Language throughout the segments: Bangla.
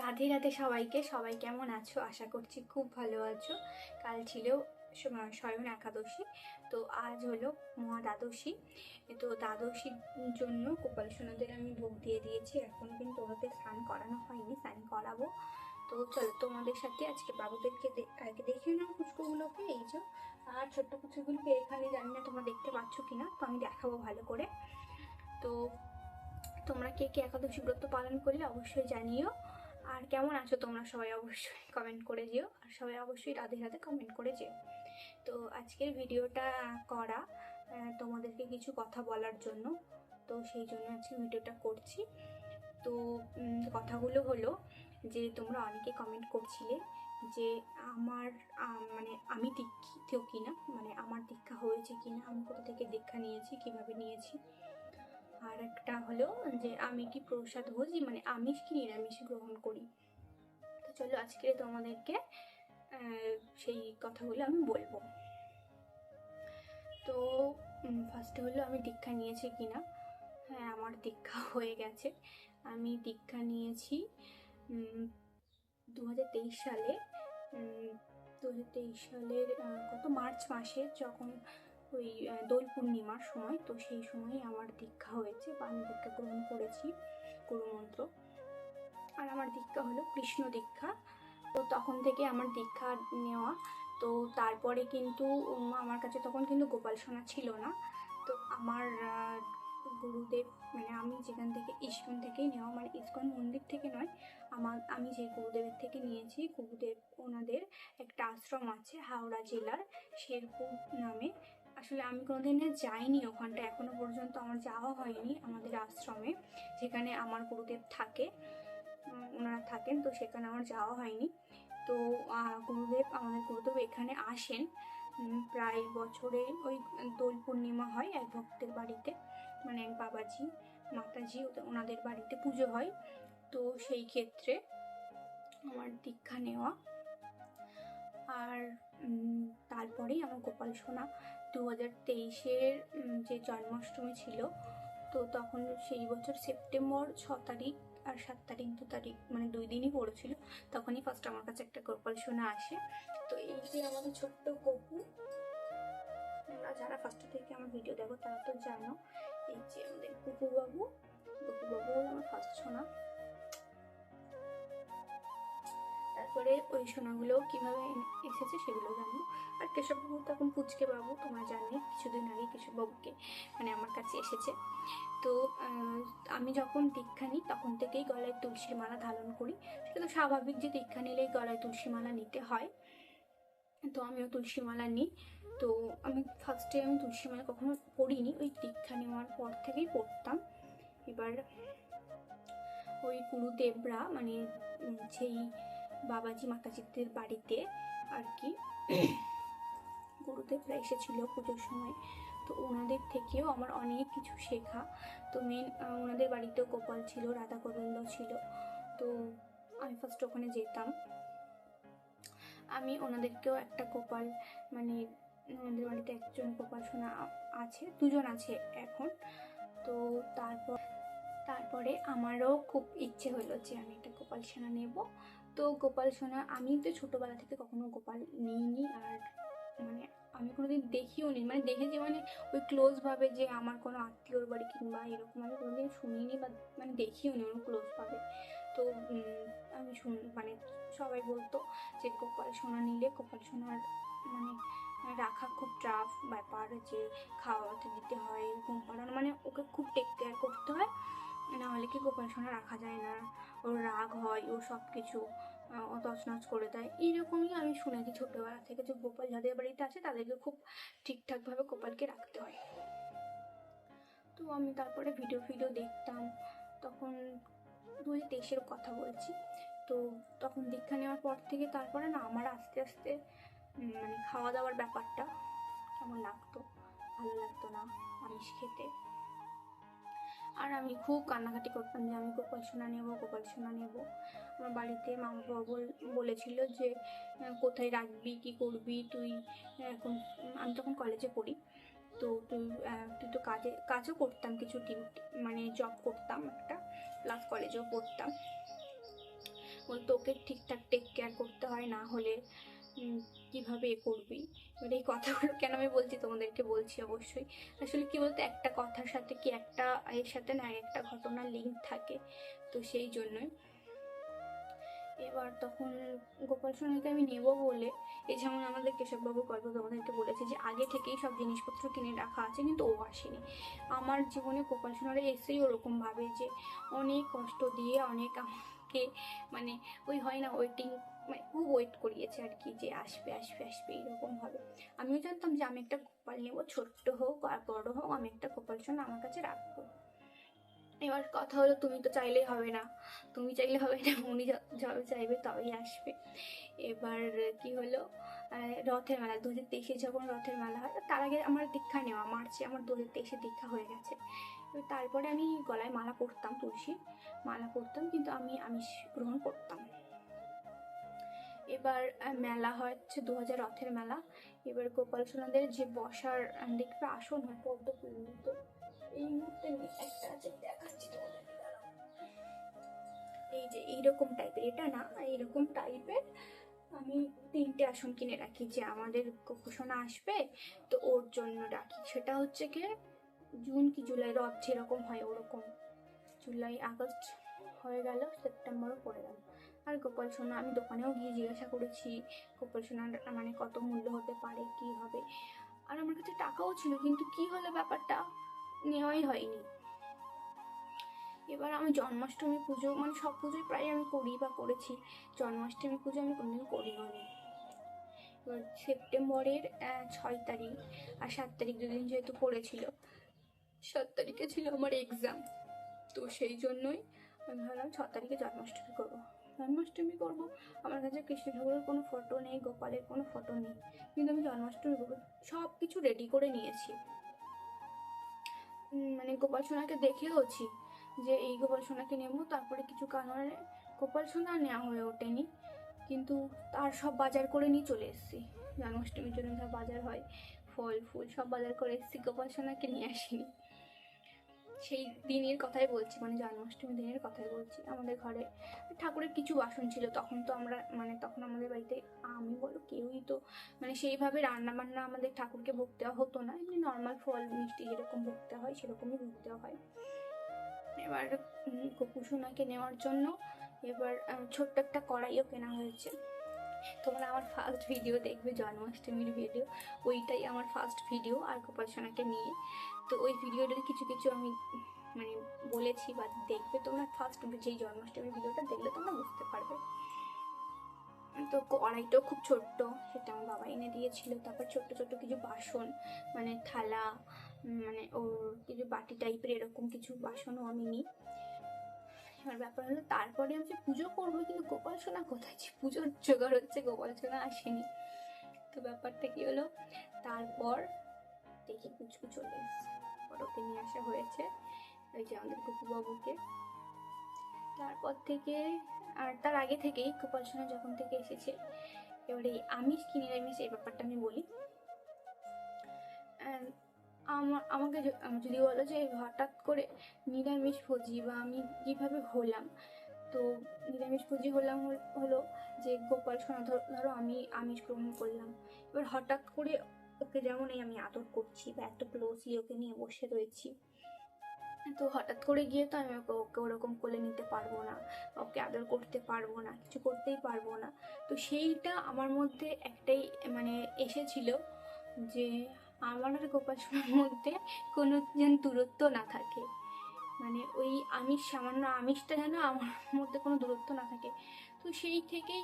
রাধে রাধে সবাইকে। সবাই কেমন আছো? আশা করছি খুব ভালো আছো। কাল ছিল স্বয়ং একাদশী, তো আজ হলো মহা দ্বাদশী তো দ্বাদশীর জন্য গোপাল সোনাদের আমি ভোগ দিয়ে দিয়েছি। এখন কিন্তু ওদের স্নান করানো হয়নি, স্নান করাবো। তো চলো, তোমাদের সাথে আজকে বাবুদেরকে আগে দেখে নাও কুচকুগুলোকে এই যে, আর ছোট্ট কুচকুগুলোকে এখানে জানি না তোমরা দেখতে পাচ্ছ কিনা, তো আমি দেখাবো ভালো করে। তো তোমরা কে কে একাদশী ব্রত পালন করলে অবশ্যই জানিও। আর কেমন আছো তোমরা সবাই অবশ্যই কমেন্ট করে যেও আর সবাই অবশ্যই রাধে রাধে কমেন্ট করে যেও। তো আজকের ভিডিওটা করা তোমাদেরকে কিছু কথা বলার জন্য। তো সেই জন্য আজকে ভিডিওটা করছি। তো কথাগুলো হলো যে, তোমরা অনেকে কমেন্ট করছিলে যে, আমার মানে আমি দীক্ষিত কিনা? মানে আমার দীক্ষা হয়েছে কিনা? আমি কোথা থেকে দীক্ষা নিয়েছি? কীভাবে নিয়েছি? আর একটা হলো যে আমি কি প্রসাদ ভোজি? মানে আমিষ কি নিরামিষ গ্রহণ করি? তো চলো আজকে তোমাদেরকে সেই কথাগুলো আমি বলব। তো ফার্স্টে হলো আমি দীক্ষা নিয়েছি কিনা? হ্যাঁ আমার দীক্ষা হয়ে গেছে। আমি দীক্ষা নিয়েছি দু হাজার তেইশ সালে। দু হাজার তেইশ সালের কত মার্চ মাসে যখন ওই দোল পূর্ণিমার সময়, তো সেই সময় আমার দীক্ষা হয়েছে বা আমি দীক্ষা গ্রহণ করেছি গুরুমন্ত্র আর আমার দীক্ষা হলো কৃষ্ণ দীক্ষা। তো তখন থেকে আমার দীক্ষা নেওয়া। তো তারপরে কিন্তু আমার কাছে তখন কিন্তু গোপাল সোনা ছিল না। তো আমার গুরুদেব মানে আমি যেখান থেকে, ইস্কন থেকেই নেওয়া মানে ইস্কন মন্দির থেকে নয়, আমার, আমি যে গুরুদেবের থেকে নিয়েছি, গুরুদেব ওনাদের একটা আশ্রম আছে হাওড়া জেলার, শেরপুর নামে। আসলে আমি কোনোদিনে যাইনি ওখানটা, এখনও পর্যন্ত আমার যাওয়া হয়নি আমাদের আশ্রমে, যেখানে আমার গুরুদেব থাকে ওনারা থাকেন, তো সেখানে আমার যাওয়া হয়নি। তো গুরুদেব, আমাদের গুরুদেব এখানে আসেন প্রায় বছরে ওই দোল পূর্ণিমা হয় এক ভক্তের বাড়িতে মানে এক বাবাজি, মাতাজি ওনাদের বাড়িতে পুজো হয়। তো সেই ক্ষেত্রে আমার দীক্ষা নেওয়া। আর তারপরেই আমার গোপাল সোনা দু হাজার তেইশের যে জন্মাষ্টমী ছিল, তো তখন সেই বছর সেপ্টেম্বর ছ তারিখ আর সাত তারিখ দু তারিখ মানে দুই দিনই পড়েছিল, তখনই ফার্স্ট আমার কাছে একটা গোপাল সোনা আসে। তো এই যে আমাদের ছোট্ট গপু যারা ফার্স্ট থেকে আমার ভিডিও দেখো, তারা তো জানো, এই যে আমাদের গুপু বাবু গুপু বাবু আমার ফার্স্ট সোনা। তারপরে ওই সোনাগুলো কীভাবে এসেছে সেগুলো জানব আর কেশববাবু তখন পুচকে বাবু তোমরা জানে কিছুদিন আগে কেশববাবুকে মানে আমার কাছে এসেছে। তো আমি যখন দীক্ষা নিই, তখন থেকেই গলায় তুলসী মালা ধারণ করি। সেটা তো স্বাভাবিক যে দীক্ষা নিলেই গলায় তুলসী মালা নিতে হয়। তো আমিও তুলসী মালা নিই। তো আমি ফার্স্টে আমি তুলসী মালা কখনো পড়িনি। ওই দীক্ষা নেওয়ার পর থেকেই পড়তাম। এবার ওই গুরুদেবরা মানে সেই বাবাজি মাতাজিদের বাড়িতে আর কি। গুরুদেবরা এসেছিল পুজোর সময়। তো ওনাদের থেকেও আমার অনেক কিছু শেখা। তো মেন ওনাদের বাড়িতেও গোপাল ছিল, রাধা গোবিন্দ ছিল। তো আমি ফার্স্ট ওখানে যেতাম। আমি ওনাদেরকেও একটা গোপাল মানে ওনাদের বাড়িতে একজন গোপাল সোনা আছে, দুজন আছে এখন। তো তারপর, তারপরে আমারও খুব ইচ্ছে হলো যে আমি একটা গোপাল সোনা নেব। তো গোপাল সোনা আমি তো ছোটোবেলা থেকে কখনো গোপাল নিইনি আর মানে আমি কোনোদিন দেখিও নি। মানে দেখেছি মানে ওই ক্লোজভাবে যে আমার কোনো আত্মীয়র বাড়ি কিংবা এরকম আমি কোনোদিন শুনিনি বা মানে দেখিও নি ওরকম ক্লোজভাবে তো আমি শুন মানে সবাই বলতো যে গোপাল সোনা নিলে গোপাল সোনার মানে রাখা খুব টাফ ব্যাপার যে খাওয়াতে দিতে হয়, ঘুম পাড়ানো মানে ওকে খুব টেক কেয়ার করতে হয়। না হলে কি গোপাল সোনা রাখা যায় না। ওর রাগ হয় ও সব কিছু ও তছনছ করে দেয়। এইরকমই আমি শুনেছি ছোটোবেলা থেকে যে গোপাল যাদের বাড়িতে আছে তাদেরকে খুব ঠিকঠাকভাবে গোপালকে রাখতে হয়। তো আমি তারপরে ভিডিও ফিডিও দেখতাম, তখন দু হাজার কথা বলছি। তো তখন দীক্ষা নেওয়ার পর থেকে তারপরে না আমার আস্তে আস্তে মানে খাওয়া দাওয়ার ব্যাপারটা কেমন লাগতো? ভালো লাগতো না আমিষ খেতে। আর আমি খুব কান্নাকাটি করতাম যে আমি গোপাল সোনা নেব গোপাল সোনা নেব। আমার বাড়িতে মা বাবা বল- বলেছিল যে কোথায় রাখবি, কি করবি? তুই এখন আমি তখন কলেজে পড়ি। তো তুই তুই তো কাজে, কাজও করতাম কিছু ডিউটি মানে জব করতাম একটা প্লাস কলেজেও পড়তাম। ওকে ঠিকঠাক টেক কেয়ার করতে হয়, না হলে কীভাবে এ করবি? এবার এই কথাগুলো কেন আমি বলছি, তোমাদেরকে বলছি অবশ্যই। আসলে কি বলতো, একটা কথার সাথে কি একটা এর সাথে না একটা ঘটনা লিঙ্ক থাকে? তো সেই জন্যই। এবার তখন গোপাল সোনাকে আমি নেব বলে, এই যেমন আমাদের কেশববাবু গল্প তোমাদেরকে বলেছে যে, আগে থেকেই সব জিনিসপত্র কিনে রাখা আছে, কিন্তু ও আসেনি। আমার জীবনে গোপাল সোনারা এসেই ওরকমভাবে যে, অনেক কষ্ট দিয়ে অনেক আমাকে মানে ওই হয় না ওয়েটিং মানে খুব ওয়েট করিয়েছে আর কি যে আসবে আসবে আসবে এইরকমভাবে আমিও জানতাম যে আমি একটা কপাল নেব, ছোট্ট হোক আর বড় হোক, আমি একটা কপাল সোনা আমার কাছে রাখব। এবার কথা হলো, তুমি তো চাইলেই হবে না। তুমি চাইলে হবে না, উনি যবে চাইবে তবেই আসবে। এবার কি হলো রথের মেলা দু হাজার তেইশে যখন রথের মেলা হয়, তার আগে আমার দীক্ষা নেওয়া, মার্চে আমার দু হাজার তেইশে দীক্ষা হয়ে গেছে। তারপরে আমি গলায় মালা পরতাম তুলসী, মালা পরতাম, কিন্তু আমি আমিষ গ্রহণ করতাম এবার মেলা হচ্ছে দু হাজার রথের মেলা। এবার গোপাল সোনাদের যে বসার দেখবে আসন হয়, পদ্ম ফুল এই মুহূর্তে একটা আছে দেখাচ্ছি। এই যে এইরকম টাইপের এটা না, এইরকম টাইপের আমি তিনটে আসন কিনে রাখি। যে আমাদের কুকুসোনা আসবে, তো ওর জন্য রাখি। সেটা হচ্ছে কি জুন কি জুলাই, রথ যেরকম হয় ওরকম। জুলাই, আগস্ট হয়ে গেল, সেপ্টেম্বরও পড়ে গেল। আর গোপাল সোনা, আমি দোকানেও গিয়ে জিজ্ঞাসা করেছি, গোপাল সোনার মানে কত মূল্য হতে পারে, কি হবে? আর আমার কাছে টাকাও ছিল, কিন্তু কি হলো ব্যাপারটা নেওয়াই হয়নি। এবার আমি জন্মাষ্টমী পুজো মানে সব পুজোই প্রায় আমি করি বা করেছি। জন্মাষ্টমী পুজো আমি কোনোদিন করিও নি। এবার সেপ্টেম্বরের ছয় তারিখ আর সাত তারিখ দুদিন যেহেতু পড়েছিল সাত তারিখে ছিল আমার এক্সাম তো সেই জন্যই আমি ভাবলাম ছ তারিখে জন্মাষ্টমী করব। জন্মাষ্টমী করব। আমার কাছে কৃষ্ণ ঠাকুরের কোনো ফটো নেই, গোপালের কোনো ফটো নেই। কিন্তু আমি জন্মাষ্টমী করব সব কিছু রেডি করে নিয়েছি। মানে গোপাল সোনাকে দেখেওছি যে এই গোপাল সোনাকে নেব, তারপরে কিছু কারণে গোপাল সোনা নেওয়া হয়ে ওঠেনি। কিন্তু তার সব বাজার করে নিয়ে চলে এসেছি। জন্মাষ্টমীর জন্য যা বাজার হয়, ফল, ফুল সব বাজার করে এসেছি, গোপাল সোনাকে নিয়ে আসিনি। সেই দিনের কথাই বলছি মানে জন্মাষ্টমী দিনের কথাই বলছি। আমাদের ঘরে ঠাকুরের কিছু বাসন ছিল, তখন তো আমরা মানে তখন আমাদের বাড়িতে, আমি বলো কেউই তো মানে সেইভাবে রান্না বান্না আমাদের ঠাকুরকে ভোগ দেওয়া হতো না, এমনি নর্মাল ফল, মিষ্টি যেরকম ভোগ দেওয়া হয় সেরকমই ভোগ দেওয়া হয়। এবার কুকুসোনাকে নেওয়ার জন্য এবার ছোট্ট একটা কড়াইও কেনা হয়েছে। তোমরা আমার ফার্স্ট ভিডিও দেখবে, জন্মাষ্টমীর ভিডিও ওইটাই আমার ফার্স্ট ভিডিও আর গোপাল সোনাকে নিয়ে। তো ওই ভিডিওটাতে কিছু কিছু আমি মানে বলেছি বা দেখবে তোমরা ফার্স্ট যেই জন্মাষ্টমীর ভিডিওটা দেখলে তোমরা বুঝতে পারবে। তো কড়াইটাও খুব ছোট্ট, সেটা আমার বাবা এনে দিয়েছিল। তারপর ছোট্ট ছোট্ট কিছু বাসন মানে থালা মানে ওর কিছু বাটি টাইপের এরকম কিছু বাসনও আমি নিই। এবার ব্যাপার হলো তারপরে আমি যে পুজো করব, কিন্তু গোপাল সোনা কোথায় পুজোর জোগাড় হচ্ছে গোপাল সোনা আসেনি। তো ব্যাপারটা কি হলো? তারপর দেখি পুচকু চলে এসছে। ওকে নিয়ে আসা হয়েছে। ওই যে আমাদের কুকুবাবুকে তারপর থেকে, আর তার আগে থেকেই গোপাল যখন থেকে এসেছে, এবারে এই আমিষ কি নিরামিষ এই ব্যাপারটা আমি বলি। আমার, আমাকে যদি বলো যে হঠাৎ করে নিরামিষ ভোজি বা আমি কীভাবে হলাম, তো নিরামিষ ভোজি হলাম হল- যে গোপাল সোনা ধরো আমি আমিষ গ্রহণ করলাম। এবার হঠাৎ করে ওকে যেমন এই আমি আদর করছি বা এত ক্লোজলি ওকে নিয়ে বসে রয়েছি, তো হঠাৎ করে গিয়ে তো আমি ওকে ওরকম কোলে নিতে পারব না ওকে আদর করতে পারব না, কিছু করতেই পারব না। তো সেইটা আমার মধ্যে একটাই মানে এসেছিল যে আমার আর গোপাল সোনার মধ্যে কোনো যেন দূরত্ব না থাকে। মানে ওই আমিষ, সামান্য আমিষটা যেন আমার মধ্যে কোনো দূরত্ব না থাকে। তো সেই থেকেই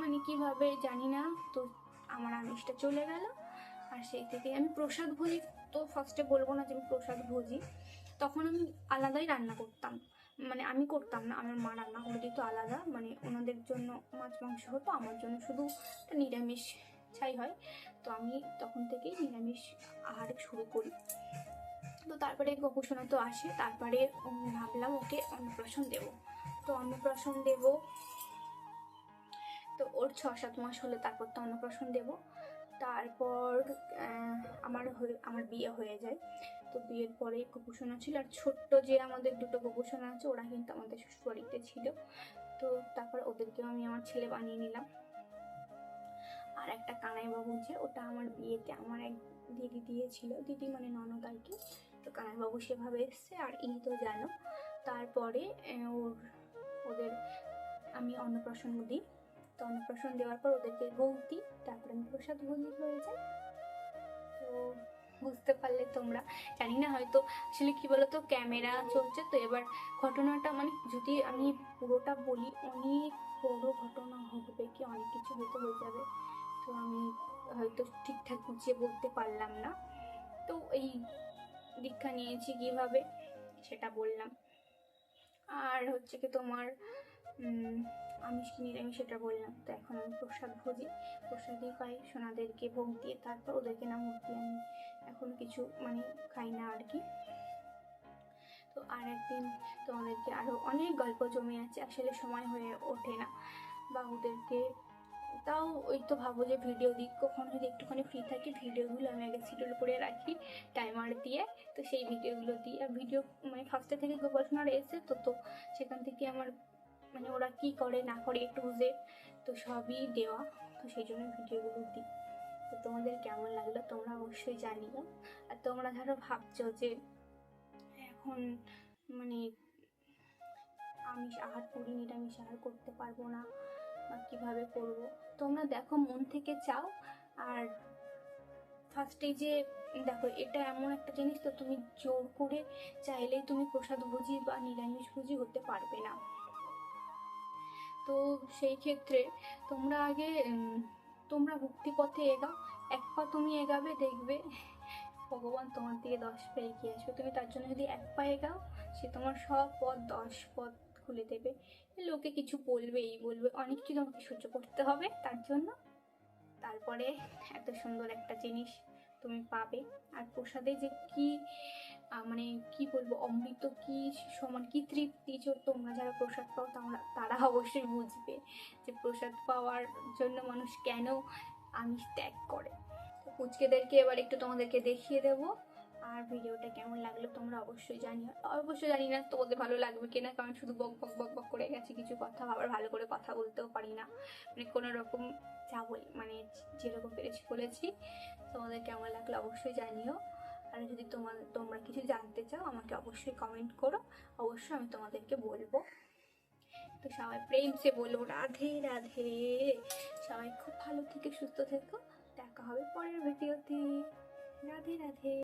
মানে কীভাবে জানি না, তো আমার আমিষটা চলে গেল। আর সেই থেকে আমি প্রসাদ ভোজি তো ফার্স্টে বলব না যে আমি প্রসাদ ভোজি তখন আমি আলাদাই রান্না করতাম। মানে আমি করতাম না, আমার মা রান্না করে দিত আলাদা। মানে ওনাদের জন্য মাছ, মাংস হতো, আমার জন্য শুধু নিরামিষ ছাই হয়। তো আমি তখন থেকেই নিরামিষ আহার শুরু করি। তো তারপরে গোপুসোনা তো আসে, তারপরে ভাবলাম, ওকে, অন্নপ্রাশন দেব। তো অন্নপ্রাশন দেব, তো ওর ছ সাত মাস হলে তারপর তো অন্নপ্রাশন দেব। তারপর আমার হয়ে, আমার বিয়ে হয়ে যায়। তো বিয়ের পরে গোপুসোনা ছিল। আর ছোট্ট যে আমাদের দুটো গোপুসোনা আছে, ওরা কিন্তু আমাদের শ্বশুরবাড়িতে ছিল। তো তারপর ওদেরকেও আমি আমার ছেলে বানিয়ে নিলাম। আর একটা কানাইবাবু যে ওটা আমার বিয়েতে আমার এক দিদি দিয়েছিল। দিদি মানে ননদ আর কি তো কানাইবাবু সেভাবে এসছে, আর ইনি তো জানো। তারপরে ওর, ওদের আমি অন্নপ্রাশন দিই। তো অন্নপ্রাশন দেওয়ার পর ওদেরকে ভোগ দিই, তারপরে আমি প্রসাদ ভোজি হয়ে যাই তো বুঝতে পারলে তোমরা, জানি না হয়তো আসলে কি বলতো, ক্যামেরা চলছে তো, এবার ঘটনাটা মানে যদি আমি পুরোটা বলি, অনেক বড় ঘটনা ঘটবে কি, অনেক কিছু হয়তো হয়ে যাবে। তো আমি হয়তো ঠিকঠাক গুছিয়ে বলতে পারলাম না। তো এই দীক্ষা নিয়েছি কীভাবে, সেটা বললাম। আর হচ্ছে কি তোমার আমিষ কি নিরামিষ সেটা বললাম তো এখন আমি প্রসাদ ভোজি। প্রসাদই খাই, সোনাদেরকে ভোগ দিয়ে তারপর ওদেরকে না দিয়ে আমি এখন কিছু মানে খাই না আর কি। তো আর একদিন তোমাদেরকে আরও অনেক গল্প জমে আছে, আসলে সময় হয়ে ওঠে না। বা ওদেরকে তাও ওই তো ভাবো যে ভিডিও দিই, কখনো যদি একটুখানি ফ্রি থাকি ভিডিওগুলো আমি আগে শিডিউল করে রাখি টাইমার দিয়ে। তো সেই ভিডিওগুলো দিই। আর ভিডিও মানে ফার্স্টে থেকে গোপালসোনার এসে তো তো সেখান থেকে আমার মানে ওরা কি করে না করে একটু বুঝে তো সবই দেওয়া। তো সেই জন্য ভিডিওগুলো দিই। তো তোমাদের কেমন লাগল তোমরা অবশ্যই জানিও। আর তোমরা ধরো ভাবছ যে এখন মানে আমিষ আহার করি নিরামিষ আহার করতে পারব না বা কীভাবে করব। তোমরা দেখো মন থেকে চাও। আর ফার্স্টে যে দেখো, এটা এমন একটা জিনিস তো তুমি জোর করে চাইলেই তুমি প্রসাদ ভুজি বা নিরামিষ ভুজি হতে পারবে না। তো সেই ক্ষেত্রে তোমরা আগে তোমরা মুক্তি পথে এগাও। এক পা তুমি এগাবে, দেখবে ভগবান তোমার দিকে দশ পা এগিয়ে আসবে। তুমি তার জন্য যদি এক পা এগাও, সে তোমার সব পথ, দশ পথ খুলে দেবে। লোকে কিছু বলবে এই বলবে। অনেক কিছু তোমাকে সহ্য করতে হবে তার জন্য। তারপরে এত সুন্দর একটা জিনিস তুমি পাবে। আর প্রসাদে যে কি মানে কি বলব, অমৃত কি সমান, কি তৃপ্তি তোমরা যারা প্রসাদ পাও তোমরা তারা অবশ্যই বুঝবে যে প্রসাদ পাওয়ার জন্য মানুষ কেন আমিষ ত্যাগ করে। তো পুচকেদেরকে এবার একটু তোমাদেরকে দেখিয়ে দেবো, আর ভিডিওটা কেমন লাগল তোমরা অবশ্যই জানিও। অবশ্যই জানি না তোমাদের ভালো লাগবে কিনা, কারণ শুধু বক বক বক বক করে গেছে কিছু কথা, আবার ভালো করে কথা বলতেও পারি না। মানে কোনো রকম যা বলি মানে যেরকম পেরেছি বলেছি। তোমাদের কেমন লাগল অবশ্যই জানিও। আর যদি তোমার, তোমরা কিছু জানতে চাও, আমাকে অবশ্যই কমেন্ট করো। অবশ্যই আমি তোমাদেরকে বলব। তো সবাই প্রেম সে বলো, রাধে রাধে। সবাই খুব ভালো থেকে সুস্থ থেকো। দেখা হবে পরের ভিডিওতে রাধে রাধে।